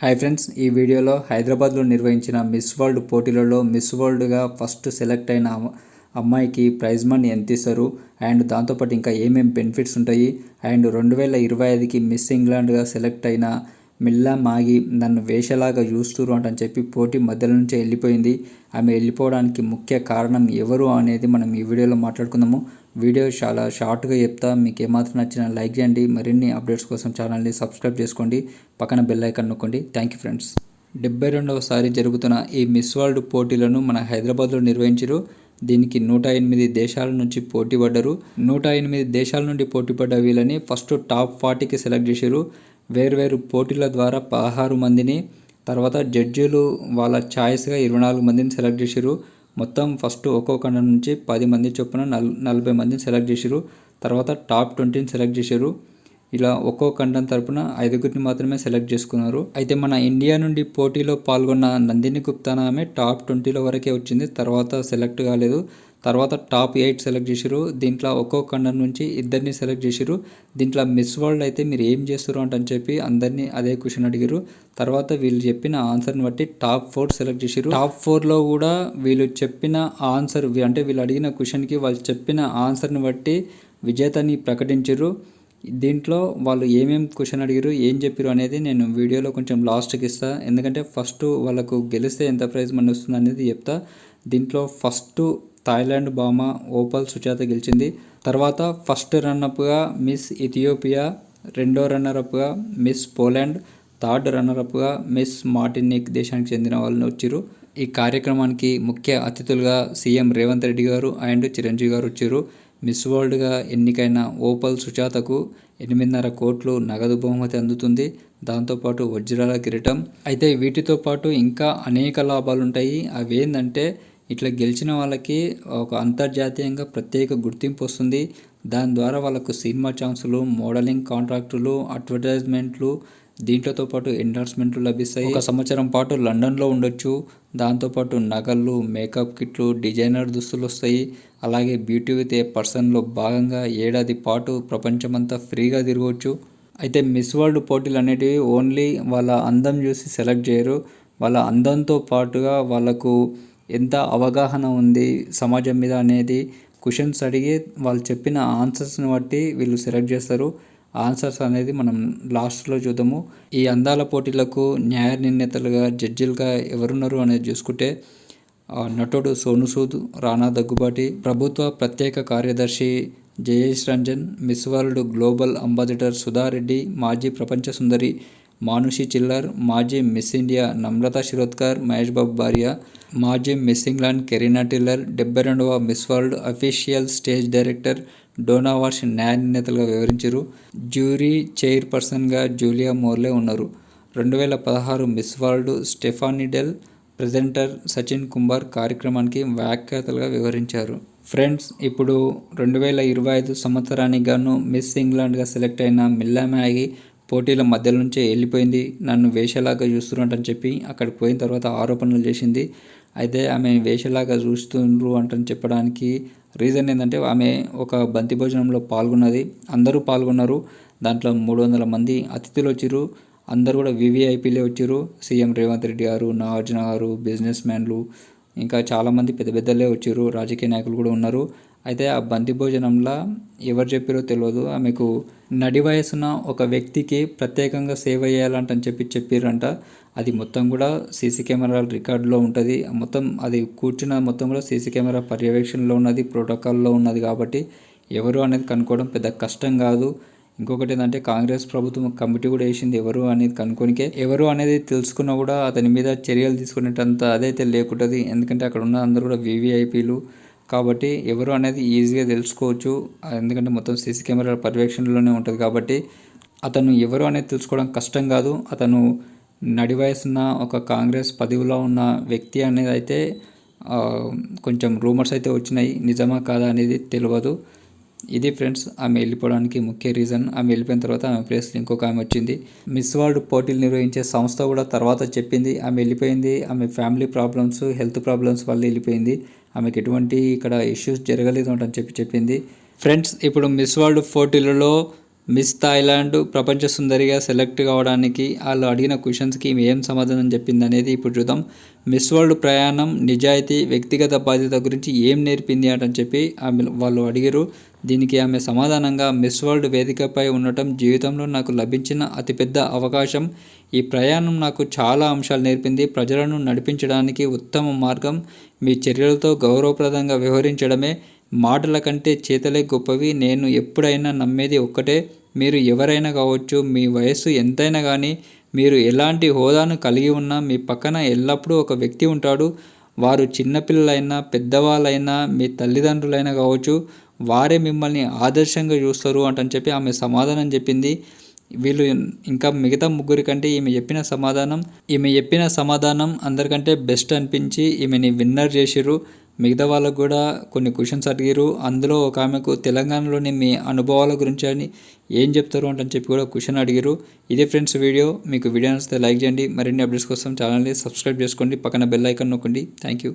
Hi friends ఈ వీడియోలో హైదరాబాద్లో నిర్వహించిన మిస్ వరల్డ్ పోటీలలో మిస్ వరల్డ్గా ఫస్ట్ సెలెక్ట్ అయిన అమ్మాయికి ప్రైజ్ మనీ ఎంత ఇస్తారు? అండ్ దాంతోపాటు ఇంకా ఏమేమి బెనిఫిట్స్ ఉంటాయి? అండ్ రెండు వేల ఇరవై ఐదుకి మిస్ ఇంగ్లాండ్గా సెలెక్ట్ అయిన మిల్లా మాగి నన్ను వేషలాగా చూస్తురు అంటని చెప్పి పోటీ మధ్యలో నుంచే వెళ్ళిపోయింది. ఆమె వెళ్ళిపోవడానికి ముఖ్య కారణం ఎవరు అనేది మనం ఈ వీడియోలో మాట్లాడుకుందాము. వీడియో చాలా షార్ట్గా చెప్తా. మీకు ఏమాత్రం నచ్చిన లైక్ చేయండి. మరిన్ని అప్డేట్స్ కోసం ఛానల్ని సబ్స్క్రైబ్ చేసుకోండి. పక్కన బెల్ ఐకాన్ నొక్కండి. Thank you friends. డెబ్బై రెండవసారి జరుగుతున్న ఈ మిస్ వరల్డ్ పోటీలను మన హైదరాబాద్లో నిర్వహించారు దీనికి నూట ఎనిమిది దేశాల నుంచి పోటీ పడ్డారు. నూట ఎనిమిది దేశాల నుండి పోటీ పడ్డ వీళ్ళని ఫస్ట్ టాప్ ఫార్టీకి సెలెక్ట్ చేశారు వేర్వేరు పోటీల ద్వారా పదహారు మందిని తర్వాత జడ్జీలు వాళ్ళ ఛాయిస్గా ఇరవై నాలుగు మందిని సెలెక్ట్ చేసారు మొత్తం ఫస్ట్ ఒక్కో ఖండం నుంచి పది మంది చొప్పున నల్ నలభై మందిని సెలెక్ట్ చేశారు తర్వాత టాప్ ట్వంటీని సెలెక్ట్ చేశారు ఇలా ఒక్కో ఖండం తరపున ఐదుగురిని మాత్రమే సెలెక్ట్ చేసుకున్నారు. అయితే మన ఇండియా నుండి పోటీలో పాల్గొన్న నందిని గుప్తానా ఆమె టాప్ ట్వంటీలో వరకే వచ్చింది. తర్వాత సెలెక్ట్ కాలేదు. తర్వాత టాప్ ఎయిట్ సెలెక్ట్ చేసిరు దీంట్లో ఒక్కో ఖండం నుంచి ఇద్దరిని సెలెక్ట్ చేసిరు దీంట్లో మిస్ వరల్డ్ అయితే మీరు ఏం చేస్తారు అంటని చెప్పి అందరినీ అదే క్వశ్చన్ అడిగారు తర్వాత వీళ్ళు చెప్పిన ఆన్సర్ని బట్టి టాప్ ఫోర్ సెలెక్ట్ చేసిరు టాప్ ఫోర్లో కూడా వీళ్ళు చెప్పిన ఆన్సర్ అంటే వీళ్ళు అడిగిన క్వశ్చన్కి వాళ్ళు చెప్పిన ఆన్సర్ని బట్టి విజేతని ప్రకటించారు దీంట్లో వాళ్ళు ఏమేం క్వశ్చన్ అడిగారు ఏం చెప్పారు అనేది నేను వీడియోలో కొంచెం లాస్ట్కి ఇస్తా. ఎందుకంటే ఫస్ట్ వాళ్ళకు గెలిస్తే ఎంత ప్రైజ్ మనీ వస్తుంది అనేది చెప్తా. దీంట్లో ఫస్ట్ థాయిలాండ్ భామ ఓపల్ సుజాత గెలిచింది. తర్వాత ఫస్ట్ రన్నప్గా మిస్ ఇథియోపియా రెండో రన్నరప్గా మిస్ పోలాండ్ థర్డ్ రన్నరప్గా మిస్ మార్టినిక్ దేశానికి చెందిన వాళ్ళని వచ్చారు. ఈ కార్యక్రమానికి ముఖ్య అతిథులుగా సీఎం రేవంత్ రెడ్డి గారు అండ్ చిరంజీవి గారు వచ్చారు. మిస్ వరల్డ్గా ఎన్నికైన ఓపల్ సుజాతకు ఎనిమిదిన్నర కోట్లు నగదు బహుమతి అందుతుంది. దాంతోపాటు వజ్రాల కిరీటం. అయితే వీటితో పాటు ఇంకా అనేక లాభాలు ఉంటాయి అవి ఏంటంటే ఇట్లా గెలిచిన వాళ్ళకి ఒక అంతర్జాతీయంగా ప్రత్యేక గుర్తింపు వస్తుంది. దాని ద్వారా వాళ్ళకు సినిమా ఛాన్సులు మోడలింగ్ కాంట్రాక్టులు అడ్వర్టైజ్మెంట్లు దీంట్లతో పాటు ఎండార్స్మెంట్లు లభిస్తాయి. ఒక సంవత్సరం పాటు లండన్లో ఉండొచ్చు. దాంతోపాటు నగలు మేకప్ కిట్లు డిజైనర్ దుస్తులు వస్తాయి. అలాగే బ్యూటీ విత్ ఏ పర్సన్లో భాగంగా ఏడాది పాటు ప్రపంచమంతా ఫ్రీగా తిరగవచ్చు. అయితే మిస్ వరల్డ్ పోటీలు అనేటివి ఓన్లీ వాళ్ళ అందం చూసి సెలెక్ట్ చేయరు. వాళ్ళ అందంతో పాటుగా వాళ్ళకు ఎంత అవగాహన ఉంది సమాజం మీద అనేది క్వశ్చన్స్ అడిగి వాళ్ళు చెప్పిన ఆన్సర్స్ని బట్టి వీళ్ళు సెలెక్ట్ చేస్తారు. ఆన్సర్స్ అనేది మనం లాస్ట్లో చూద్దాము. ఈ అందాల పోటీలకు న్యాయ నిర్ణేతలుగా జడ్జిలుగా ఎవరున్నారు అనేది చూసుకుంటే నటుడు సోను సూద్ రానా దగ్గుబాటి ప్రభుత్వ ప్రత్యేక కార్యదర్శి Jayesh Ranjan miss world global ambassador Sudha Reddy మాజీ ప్రపంచ సుందరి మానుషి చిల్లర్ మాజీ మిస్ ఇండియా నమ్రత శిరోద్కర్ మహేష్ బాబు భార్య మాజీ మిస్ ఇంగ్లాండ్ కెరీనా టిల్లర్ డెబ్బై రెండవ miss world official stage director Donna Walsh న్యాయనేతలుగా వివరించారు. జ్యూరీ చైర్పర్సన్గా జూలియా మోర్లే ఉన్నారు. రెండు వేల పదహారు miss world Stephanie Del presenter Sachin Kumar కార్యక్రమానికి వ్యాఖ్యాతలుగా వివరించారు. ఫ్రెండ్స్ ఇప్పుడు రెండు వేల ఇరవై ఐదు సంవత్సరానికి గాను మిస్ ఇంగ్లాండ్గా సెలెక్ట్ అయిన మిల్లా మ్యాగీ పోటీల మధ్య నుంచే వెళ్ళిపోయింది. నన్ను వేషలాగా చూస్తున్నట్టని చెప్పి అక్కడికి పోయిన తర్వాత ఆరోపణలు చేసింది. అయితే ఆమె వేషలాగా చూస్తుండ్రు అంటని చెప్పడానికి రీజన్ ఏంటంటే ఆమె ఒక బంతి భోజనంలో పాల్గొన్నది. అందరూ పాల్గొన్నారు. దాంట్లో మూడు వందల మంది అతిథులు వచ్చారు. అందరూ కూడా వివిఐపీలే వచ్చారు. సీఎం రేవంత్ రెడ్డి గారు నాగార్జున గారు బిజినెస్ మ్యాన్లు ఇంకా చాలామంది పెద్ద పెద్దలే వచ్చారు. రాజకీయ నాయకులు కూడా ఉన్నారు. అయితే ఆ బంతి భోజనంలో ఎవరు చెప్పారో తెలియదు ఆమెకు నడి వయసున ఒక వ్యక్తికి ప్రత్యేకంగా సేవ చేయాలంటని చెప్పి చెప్పారంట. అది మొత్తం కూడా సీసీ కెమెరా రికార్డులో ఉంటుంది. మొత్తం అది కూర్చున్న మొత్తం కూడా సీసీ కెమెరా పర్యవేక్షణలో ఉన్నది ప్రోటోకాల్లో ఉన్నది కాబట్టి ఎవరు అనేది కనుక్కోవడం పెద్ద కష్టం కాదు. ఇంకొకటి ఏంటంటే కాంగ్రెస్ ప్రభుత్వం కమిటీ కూడా వేసింది ఎవరు అనేది కనుక్కోనికే. ఎవరు అనేది తెలుసుకున్నా కూడా అతని మీద చర్యలు తీసుకునేటంత అదైతే లేకుంటుంది. ఎందుకంటే అక్కడ ఉన్న అందరూ కూడా వీవీఐపీలు కాబట్టి ఎవరు అనేది ఈజీగా తెలుసుకోవచ్చు. ఎందుకంటే మొత్తం సీసీ కెమెరా పర్యవేక్షణలోనే ఉంటుంది కాబట్టి అతను ఎవరు అనేది తెలుసుకోవడం కష్టం కాదు. అతను నడి వయసున్న ఒక కాంగ్రెస్ పదవిలో ఉన్న వ్యక్తి అనేది అయితే కొంచెం రూమర్స్ అయితే వచ్చినాయి. నిజమా కాదా అనేది తెలియదు ఇది ఫ్రెండ్స్ ఆమె వెళ్ళిపోవడానికి ముఖ్య రీజన్ ఆమె వెళ్ళిపోయిన తర్వాత ఆమె ప్లేస్లో ఇంకొక ఆమె వచ్చింది. మిస్ వరల్డ్ పోటీలు నిర్వహించే సంస్థ కూడా తర్వాత చెప్పింది. ఆమె వెళ్ళిపోయింది. ఆమె ఫ్యామిలీ ప్రాబ్లమ్స్ హెల్త్ ప్రాబ్లమ్స్ వల్ల వెళ్ళిపోయింది. ఆమెకి ఎటువంటి ఇక్కడ ఇష్యూస్ జరగలేదు అని చెప్పి చెప్పింది. ఫ్రెండ్స్ ఇప్పుడు మిస్ వరల్డ్ పోటీలలో మిస్ థాయిలాండ్ ప్రపంచ సుందరిగా సెలెక్ట్ కావడానికి వాళ్ళు అడిగిన క్వశ్చన్స్కి ఏం సమాధానం చెప్పింది అనేది ఇప్పుడు చూద్దాం. మిస్ వరల్డ్ ప్రయాణం నిజాయితీ వ్యక్తిగత బాధ్యత గురించి ఏం నేర్పింది అని చెప్పి ఆమె వాళ్ళు అడిగారు. దీనికి ఆమె సమాధానంగా మిస్ వరల్డ్ వేదికపై ఉండటం జీవితంలో నాకు లభించిన అతిపెద్ద అవకాశం. ఈ ప్రయాణం నాకు చాలా అంశాలు నేర్పింది. ప్రజలను నడిపించడానికి ఉత్తమ మార్గం. మీ చర్యలతో గౌరవప్రదంగా వ్యవహరించడమే. మాటల కంటే చేతలే గొప్పవి. నేను ఎప్పుడైనా నమ్మేది ఒక్కటే. మీరు ఎవరైనా కావచ్చు మీ వయస్సు ఎంతైనా కానీ మీరు ఎలాంటి హోదాను కలిగి ఉన్నా మీ పక్కన ఎల్లప్పుడూ ఒక వ్యక్తి ఉంటాడు. వారు చిన్నపిల్లలైనా పెద్దవాళ్ళైనా మీ తల్లిదండ్రులైనా కావచ్చు వారే మిమ్మల్ని ఆదర్శంగా చూస్తారు అంటని చెప్పి ఆమె సమాధానం చెప్పింది. వీళ్ళు ఇంకా మిగతా ముగ్గురి కంటే ఈమె చెప్పిన సమాధానం ఈమె చెప్పిన సమాధానం అందరికంటే బెస్ట్ అనిపించి ఈమెని విన్నర్ చేసిర్రు. మిగతా వాళ్ళకు కూడా కొన్ని క్వశ్చన్స్ అడిగారు. అందులో ఒక ఆమెకు తెలంగాణలోని మీ అనుభవాల గురించి అని ఏం చెప్తారు అని చెప్పి కూడా క్వశ్చన్ అడిగారు. ఇదే ఫ్రెండ్స్ వీడియో మీకు వీడియో నచ్చితే లైక్ చేయండి. మరిన్ని అప్డేట్స్ కోసం ఛానల్ని సబ్స్క్రైబ్ చేసుకోండి. పక్కన బెల్ ఐకాన్ నొక్కండి. Thank you